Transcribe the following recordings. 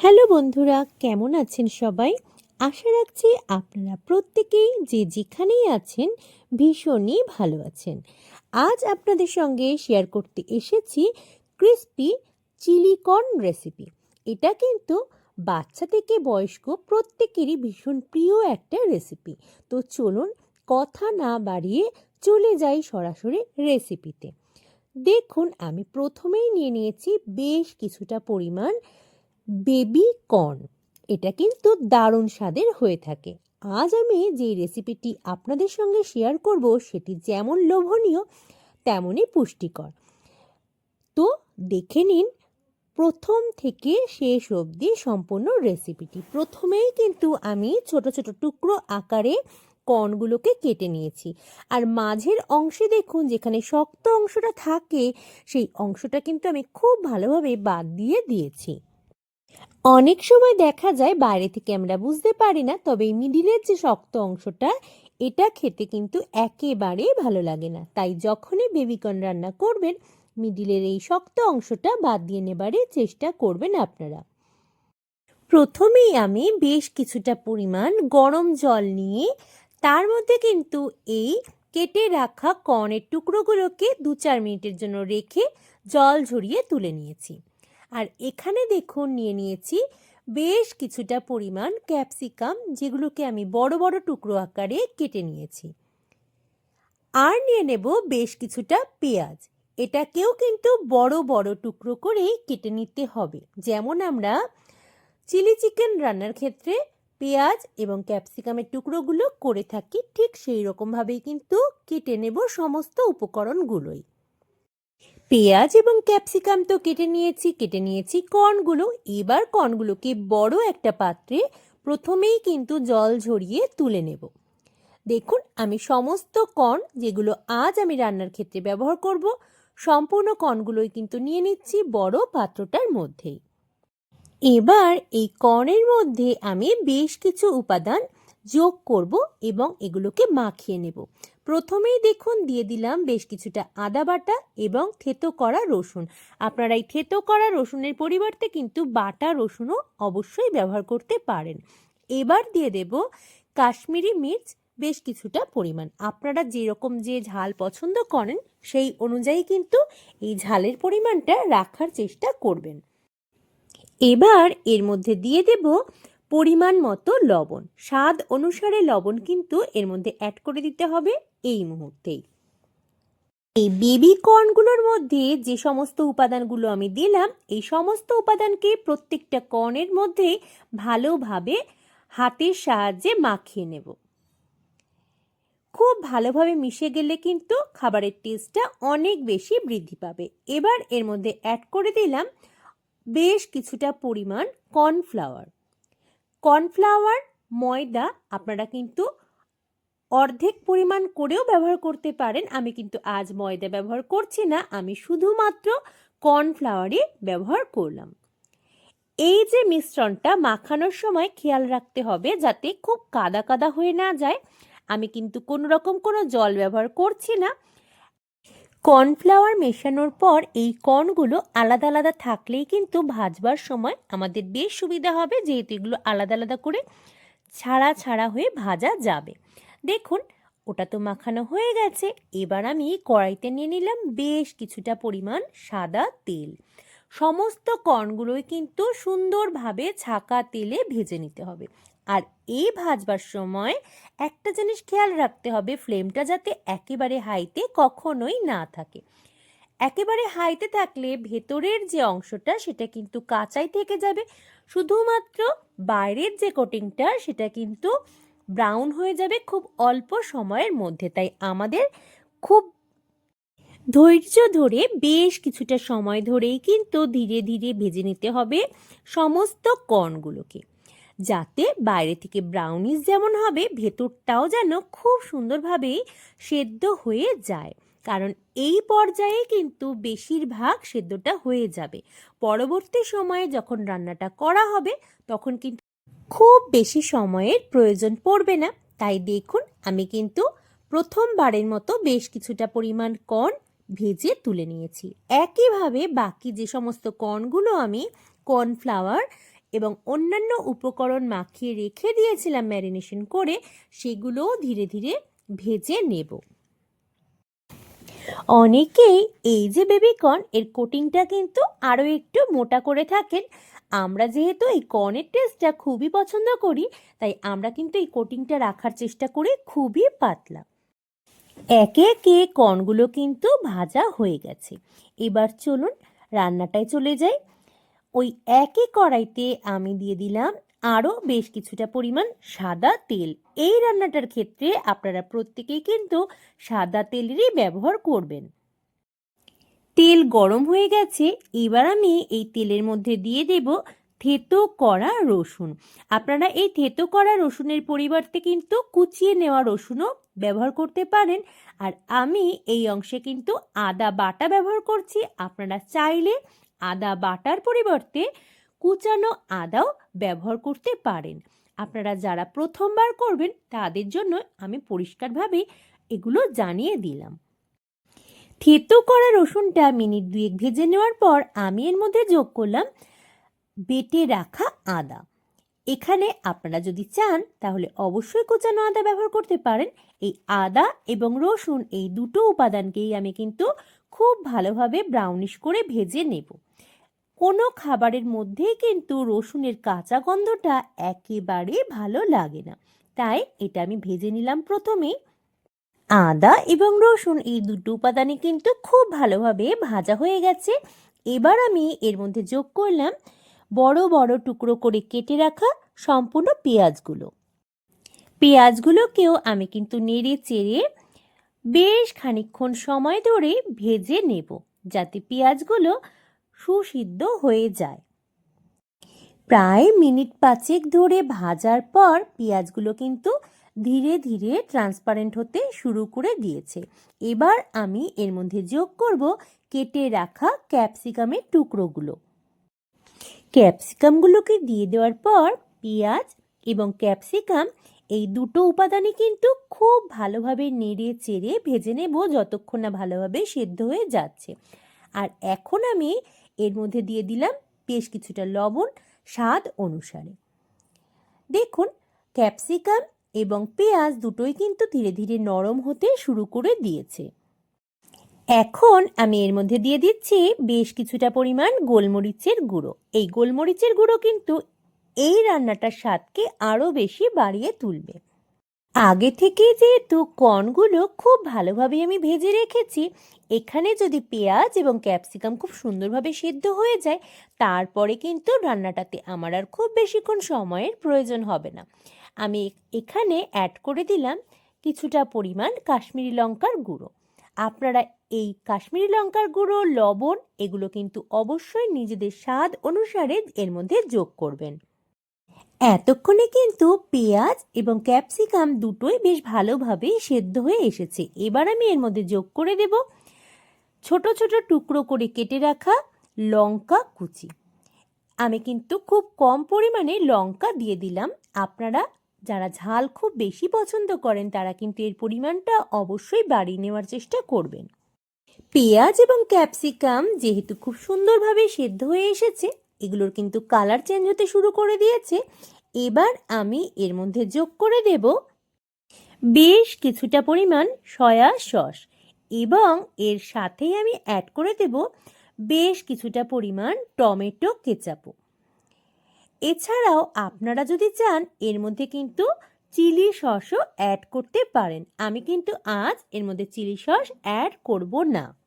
Hello বন্ধুরা, কেমন আছেন সবাই? আশা রাখছি আপনারা প্রত্যেকেই যে যেখানেই আছেন ভীষণই ভালো আছেন। আজ আপনাদের সঙ্গে শেয়ার করতে এসেছি ক্রিস্পি চিলি কর্ন রেসিপি এটা কিন্তু বাচ্চা থেকে বয়স্ক প্রত্যেকেরই ভীষণ প্রিয় একটা রেসিপি তো চলুন কথা না বাড়িয়ে চলে যাই সরাসরি রেসিপিতে দেখুন, আমি প্রথমেই নিয়ে নিয়েছি বেশ কিছুটা পরিমাণ বেবি কর্ন। এটা কিন্তু দারুণ স্বাদের হয়ে থাকে। আজ আমি যে রেসিপিটি আপনাদের সঙ্গে শেয়ার করব, সেটি যেমন লোভনীয়, তেমনই পুষ্টিকর। তো দেখে নিন, প্রথম থেকে শেষ অবধি সম্পূর্ণ রেসিপিটি। প্রথমেই কিন্তু আমি ছোট ছোট টুকরো আকারে কর্নগুলোকে কেটে নিয়েছি। আর মাঝের অংশে দেখুন, যেখানে শক্ত অংশটা থাকে, সেই অংশটা কিন্তু আমি খুব ভালোভাবে বাদ দিয়ে দিয়েছি। অনেক সময় দেখা যায় বাইরে থেকে আমরা বুঝতে পারি না, তবে এই মিডিলের যে শক্ত অংশটা, এটা খেতে কিন্তু একেবারেই ভালো লাগে না। তাই যখনই বেবিকর্ন রান্না করবেন, মিডিলের এই শক্ত অংশটা বাদ দিয়ে নেবারই চেষ্টা করবেন আপনারা। প্রথমেই আমি বেশ কিছুটা পরিমাণ গরম জল নিয়ে, তার মধ্যে কিন্তু এই কেটে রাখা কর্নের টুকরোগুলোকে দু চার মিনিটের জন্য রেখে জল ঝরিয়ে তুলে নিয়েছি। আর এখানে দেখুন নিয়ে নিয়েছি বেশ কিছুটা পরিমাণ ক্যাপসিকাম, যেগুলোকে আমি বড় বড় টুকরো আকারে কেটে নিয়েছি। আর নিয়ে নেব বেশ কিছুটা পেঁয়াজ। এটাকেও কিন্তু বড় বড় টুকরো করেই কেটে নিতে হবে। যেমন আমরা চিলি চিকেন রান্নার ক্ষেত্রে পেঁয়াজ এবং ক্যাপসিকামের টুকরোগুলো করে থাকি, ঠিক সেই রকমভাবেই কিন্তু কেটে নেব সমস্ত উপকরণগুলোই। পেঁয়াজ এবং ক্যাপসিকাম তো কেটে নিয়েছি কেটে নিয়েছি কর্নগুলো। এবার কর্নগুলোকে বড় একটা পাত্রে প্রথমেই কিন্তু জল ঝরিয়ে তুলে নেব। দেখুন, আমি সমস্ত কর্ন যেগুলো আজ আমি রান্নার ক্ষেত্রে ব্যবহার করব, সম্পূর্ণ কর্নগুলোই কিন্তু নিয়ে নিচ্ছি বড় পাত্রটার মধ্যেই। এবার এই কর্নের মধ্যে আমি বেশ কিছু উপাদান যোগ করব এবং এগুলোকে মাখিয়ে নেব। প্রথমেই দেখুন দিয়ে দিলাম বেশ কিছুটা আদা বাটা এবং থেতো করা রসুন। আপনারা এই থেতো করা রসুনের পরিবর্তে কিন্তু বাটা রসুনও অবশ্যই ব্যবহার করতে পারেন। এবার দিয়ে দেব কাশ্মীরি মির্চ বেশ কিছুটা পরিমাণ। আপনারা যেরকম যে ঝাল পছন্দ করেন, সেই অনুযায়ী কিন্তু এই ঝালের পরিমাণটা রাখার চেষ্টা করবেন। এবার এর মধ্যে দিয়ে দেব পরিমাণ মতো লবণ। স্বাদ অনুসারে লবণ কিন্তু এর মধ্যে অ্যাড করে দিতে হবে এই মুহূর্তেই। এই বেবি কর্নগুলোর মধ্যে যে সমস্ত উপাদানগুলো আমি দিলাম, এই সমস্ত উপাদানকে প্রত্যেকটা কর্নের মধ্যে ভালোভাবে হাতের সাহায্যে মাখিয়ে নেব। খুব ভালোভাবে মিশে গেলে কিন্তু খাবারের টেস্টটা অনেক বেশি বৃদ্ধি পাবে। এবার এর মধ্যে অ্যাড করে দিলাম বেশ কিছুটা পরিমাণ কর্নফ্লাওয়ার কর্নফ্লাওয়ার, ময়দা আপনারা কিন্তু অর্ধেক পরিমাণ করেও ব্যবহার করতে পারেন। আমি কিন্তু আজ ময়দা ব্যবহার করছি না, আমি শুধুমাত্র কর্নফ্লাওয়ারই ব্যবহার করলাম। এই যে মিশ্রণটা মাখানোর সময় খেয়াল রাখতে হবে যাতে খুব কাদা কাদা হয়ে না যায়। আমি কিন্তু কোনো রকম কোনো জল ব্যবহার করছি না। কর্নফ্লাওয়ার মেশানোর পর এই কর্নগুলো আলাদা আলাদা থাকলেই কিন্তু ভাজবার সময় আমাদের বেশ সুবিধা হবে, যেহেতু এগুলো আলাদা আলাদা করে ছাড়া ছাড়া হয়ে ভাজা যাবে। দেখুন, ওটা তো মাখানো হয়ে গেছে। এবার আমি কড়াইতে নিয়ে নিলাম বেশ কিছুটা পরিমাণ সাদা তেল। সমস্ত কর্নগুলোই কিন্তু সুন্দরভাবে ছাকা তেলে ভেজে নিতে হবে। আর এই ভাজবার সময় একটা জিনিস খেয়াল রাখতে হবে, ফ্লেমটা যাতে একেবারে হাইতে কখনোই না থাকে। একেবারে হাইতে থাকলে ভেতরের যে অংশটা সেটা কিন্তু কাঁচাই থেকে যাবে। শুধুমাত্র বাইরের যে কোটিংটা সেটা কিন্তু ব্রাউন হয়ে যাবে খুব অল্প সময়ের মধ্যে। তাই আমাদের খুব ধৈর্য ধরে বেশ কিছুটা সময় ধরেই কিন্তু ধীরে ধীরে ভেজে নিতে হবে সমস্ত কর্নগুলোকে যাতে বাইরে থেকে ব্রাউনিস যেমন হবে, ভেতরটাও যেন খুব সুন্দরভাবে সেদ্ধ হয়ে যায়। কারণ এই পর্যায়ে কিন্তু বেশিরভাগ সেদ্ধটা হয়ে যাবে। পরবর্তী সময়ে যখন রান্নাটা করা হবে, তখন কিন্তু খুব বেশি সময়ের প্রয়োজন পড়বে না। তাই দেখুন, আমি কিন্তু প্রথমবারের মতো বেশ কিছুটা পরিমাণ কর্ন ভেজে তুলে নিয়েছি। একইভাবে বাকি যে সমস্ত কর্নগুলো আমি কর্নফ্লাওয়ার এবং অন্যান্য উপকরণ মাখিয়ে রেখে দিয়েছিলাম ম্যারিনেশন করে, সেগুলোও ধীরে ধীরে ভেজে নেব। অনেকেই এই যে বেবিকর্ন, এর কোটিংটা কিন্তু আরও একটু মোটা করে থাকেন। আমরা যেহেতু এই কর্নের টেস্টটা খুবই পছন্দ করি, তাই আমরা কিন্তু এই কোটিংটা রাখার চেষ্টা করি খুবই পাতলা। একে একে কর্নগুলো কিন্তু ভাজা হয়ে গেছে। এবার চলুন রান্নাটায় চলে যাই। ওই একই কড়াইতে আমি দিয়ে দিলাম আরও বেশ কিছুটা পরিমাণ সাদা তেল। এই রান্নাটার ক্ষেত্রে আপনারা প্রত্যেকেই কিন্তু সাদা তেলেরই ব্যবহার করবেন। তেল গরম হয়ে গেছে, এবার আমি এই তেলের মধ্যে দিয়ে দেব থেতো করা রসুন। আপনারা এই থেতো করা রসুনের পরিবর্তে কিন্তু কুচিয়ে নেওয়া রসুনও ব্যবহার করতে পারেন। আর আমি এই অংশে কিন্তু আদা বাটা ব্যবহার করছি, আপনারা চাইলে আদা বাটার পরিবর্তে কুচানো আদাও ব্যবহার করতে পারেন। আপনারা যারা প্রথমবার করবেন, তাদের জন্য আমি পরিষ্কারভাবে এগুলো জানিয়ে দিলাম। থেতো করা রসুনটা মিনিট দুয়েক ভেজে নেওয়ার পর আমি এর মধ্যে যোগ করলাম বেটে রাখা আদা। এখানে আপনারা যদি চান, তাহলে অবশ্যই কুচানো আদা ব্যবহার করতে পারেন। এই আদা এবং রসুন এই দুটো উপাদানকেই আমি কিন্তু খুব ভালোভাবে ব্রাউনিশ করে ভেজে নেব। কোনো খাবারের মধ্যেই কিন্তু রসুনের কাঁচা গন্ধটা একেবারে ভালো লাগে না। তাই এটা আমি ভেজে নিলাম প্রথমেই। আদা এবং রসুন এই দুটো উপাদানে কিন্তু খুব ভালোভাবে ভাজা হয়ে গেছে। এবার আমি এর মধ্যে যোগ করলাম বড় বড় টুকরো করে কেটে রাখা সম্পূর্ণ পেঁয়াজগুলো। পেঁয়াজগুলোকেও আমি কিন্তু নেড়ে চেড়ে বেশ খানিকক্ষণ সময় ধরে ভেজে নেব যাতে পেঁয়াজগুলো সুসিদ্ধ হয়ে যায়। প্রায় মিনিট পাঁচেক ধরে ভাজার পর পেঁয়াজগুলো কিন্তু ধীরে ধীরে ট্রান্সপারেন্ট হতে শুরু করে দিয়েছে। এবার আমি এর মধ্যে যোগ করব কেটে রাখা ক্যাপসিকামের টুকরোগুলো। ক্যাপসিকামগুলোকে দিয়ে দেওয়ার পর পেঁয়াজ এবং ক্যাপসিকাম এই দুটো উপাদানই কিন্তু খুব ভালোভাবে নেড়ে চেড়ে ভেজে নেব যতক্ষণ না ভালোভাবে সেদ্ধ হয়ে যাচ্ছে। আর এখন আমি এর মধ্যে দিয়ে দিলাম বেশ কিছুটা লবণ স্বাদ অনুসারে। দেখুন, ক্যাপসিকাম এবং পেঁয়াজ দুটোই কিন্তু ধীরে ধীরে নরম হতে শুরু করে দিয়েছে। এখন আমি এর মধ্যে দিয়ে দিচ্ছি বেশ কিছুটা পরিমাণ গোলমরিচের গুঁড়ো। এই গোলমরিচের গুঁড়ো কিন্তু এই রান্নাটার স্বাদকে আরও বেশি বাড়িয়ে তুলবে। আগে থেকে যেহেতু কর্নগুলো খুব ভালোভাবে আমি ভেজে রেখেছি, এখানে যদি পেঁয়াজ এবং ক্যাপসিকাম খুব সুন্দরভাবে সিদ্ধ হয়ে যায়, তারপরে কিন্তু রান্নাটাতে আমার আর খুব বেশিক্ষণ সময়ের প্রয়োজন হবে না। আমি এখানে অ্যাড করে দিলাম কিছুটা পরিমাণ কাশ্মীরি লঙ্কার গুঁড়ো। আপনারা এই কাশ্মীরি লঙ্কার গুঁড়ো, লবণ এগুলো কিন্তু অবশ্যই নিজেদের স্বাদ অনুসারে এর মধ্যে যোগ করবেন। এতক্ষণে কিন্তু পেঁয়াজ এবং ক্যাপসিকাম দুটোই বেশ ভালোভাবে সেদ্ধ হয়ে এসেছে। এবার আমি এর মধ্যে যোগ করে দেব ছোট ছোট টুকরো করে কেটে রাখা লঙ্কা কুচি। আমি কিন্তু খুব কম পরিমাণে লঙ্কা দিয়ে দিলাম। আপনারা যারা ঝাল খুব বেশি পছন্দ করেন, তারা কিন্তু এর পরিমাণটা অবশ্যই বাড়িয়ে নেওয়ার চেষ্টা করবেন। পেঁয়াজ এবং ক্যাপসিকাম যেহেতু খুব সুন্দরভাবে সেদ্ধ হয়ে এসেছে এগুলোর কিন্তু কালার চেঞ্জ হতে শুরু করে দিয়েছে। এবার আমি এর মধ্যে যোগ করে দেব। বেশ কিছুটা পরিমাণ সয়া সস এবং এর সাথেই আমি অ্যাড করে দেব বেশ কিছুটা পরিমাণ টমেটো কেচাপও এছাড়াও আপনারা যদি চান, এর মধ্যে কিন্তু চিলি সসও অ্যাড করতে পারেন। আমি কিন্তু আজ এর মধ্যে চিলি সস অ্যাড করব না।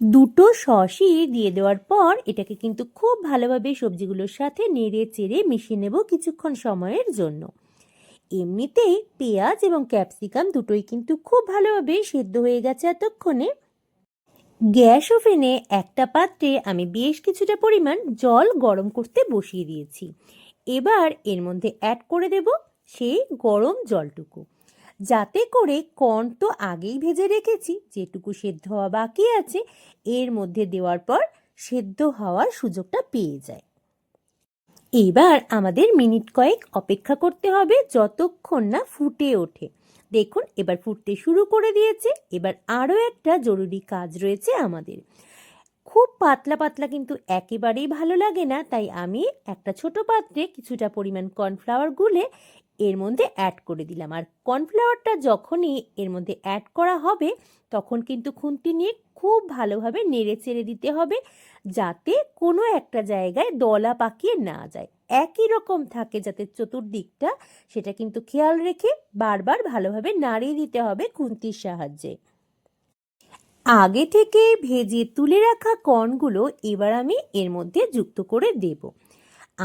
দুটো সসই দিয়ে দেওয়ার পর এটাকে কিন্তু খুব ভালোভাবে সবজিগুলোর সাথে নেড়ে চেড়ে মিশিয়ে নেব কিছুক্ষণ সময়ের জন্য। এমনিতেই পেঁয়াজ এবং ক্যাপসিকাম দুটোই কিন্তু খুব ভালোভাবে সেদ্ধ হয়ে গেছে এতক্ষণে। গ্যাস ওভেনে একটা পাত্রে আমি বেশ কিছুটা পরিমাণ জল গরম করতে বসিয়ে দিয়েছি। এবার এর মধ্যে অ্যাড করে দেব সেই গরম জলটুকু। যাতে করে কর্ন তো আগেই ভেজে রেখেছি, যেটুকু সেদ্ধ হওয়া বাকি আছে, এর মধ্যে দেওয়ার পর সেদ্ধ হওয়ার সুযোগটা পেয়ে যায়। এবার আমাদের মিনিট কয়েক অপেক্ষা করতে হবে যতক্ষণ না ফুটে ওঠে। দেখুন, এবার ফুটতে শুরু করে দিয়েছে, এবার আরও একটা জরুরি কাজ রয়েছে আমাদের। খুব পাতলা পাতলা কিন্তু একেবারেই ভালো লাগে না, তাই আমি একটা ছোট পাত্রে কিছুটা পরিমাণ কর্নফ্লাওয়ার গুলে এর মধ্যে অ্যাড করে দিলাম। আর কর্নফ্লাওয়ারটা যখনই এর মধ্যে অ্যাড করা হবে, তখন কিন্তু খুন্তি নিয়ে খুব ভালোভাবে নেড়ে চেড়ে দিতে হবে, যাতে কোনো একটা জায়গায় দলা পাকিয়ে না যায়। একই রকম থাকে যাতে চতুর্দিকটা, সেটা কিন্তু খেয়াল রেখে বারবার ভালোভাবে নাড়িয়ে দিতে হবে খুন্তির সাহায্যে। আগে থেকে ভেজে তুলে রাখা কর্নগুলো এবার আমি এর মধ্যে যুক্ত করে দেব।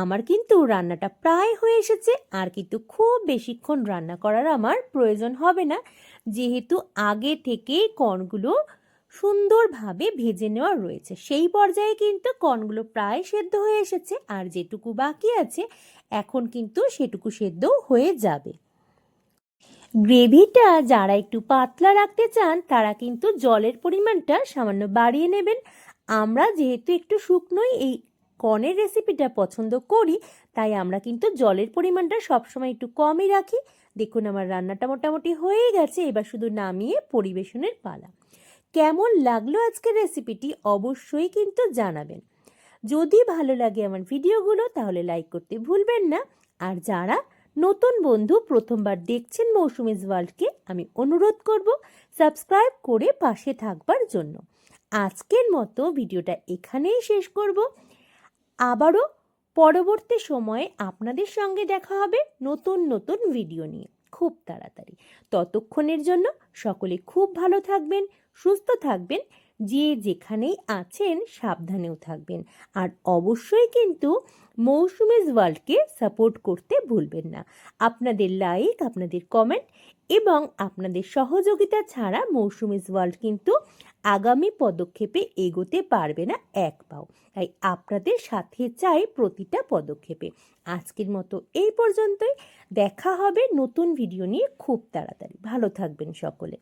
আমার কিন্তু রান্নাটা প্রায় হয়ে এসেছে, আর কিন্তু খুব বেশিক্ষণ রান্না করার আমার প্রয়োজন হবে না। যেহেতু আগে থেকেই কর্নগুলো সুন্দরভাবে ভেজে নেওয়া রয়েছে, সেই পর্যায়ে কিন্তু কর্নগুলো প্রায় সেদ্ধ হয়ে এসেছে, আর যেটুকু বাকি আছে, এখন কিন্তু সেটুকু সেদ্ধ হয়ে যাবে। গ্রেভিটা যারা একটু পাতলা রাখতে চান, তারা কিন্তু জলের পরিমাণটা সামান্য বাড়িয়ে নেবেন। আমরা যেহেতু একটু শুকনোই এই কর্নের রেসিপিটা পছন্দ করি, তাই আমরা কিন্তু জলের পরিমাণটা সবসময় একটু কমই রাখি। দেখুন আমার রান্নাটা মোটামুটি হয়ে গেছে, এবার শুধু নামিয়ে পরিবেশনের পালা। কেমন লাগল আজকের রেসিপিটি অবশ্যই কিন্তু জানাবেন। যদি ভালো লাগে আমার ভিডিওগুলো, তাহলে লাইক করতে ভুলবেন না। আর যারা নতুন বন্ধু, প্রথমবার দেখছেন মৌসুমিজ ওয়ার্ল্ডকে, আমি অনুরোধ করব সাবস্ক্রাইব করে পাশে থাকবার জন্য। আজকের মতো ভিডিওটা এখানেই শেষ করব। আবারও পরবর্তী সময়ে আপনাদের সঙ্গে দেখা হবে নতুন নতুন ভিডিও নিয়ে। খুব তাড়াতাড়ি। ততক্ষণের জন্য সকলে খুব ভালো থাকবেন, সুস্থ থাকবেন, যে যেখানেই আছেন সাবধানেও থাকবেন। আর অবশ্যই কিন্তু মৌসুমিজ ওয়ার্ল্ডকে সাপোর্ট করতে ভুলবেন না। আপনাদের লাইক আপনাদের কমেন্ট এবং আপনাদের সহযোগিতা ছাড়া মৌসুমিজ ওয়ার্ল্ড কিন্তু আগামী পদক্ষেপে এগোতে পারবে না এক পাও। তাই আপনাদের সাথে চাই প্রতিটা পদক্ষেপে। আজকের মতো এই পর্যন্তই। দেখা হবে নতুন ভিডিও নিয়ে খুব তাড়াতাড়ি। ভালো থাকবেন সকলে।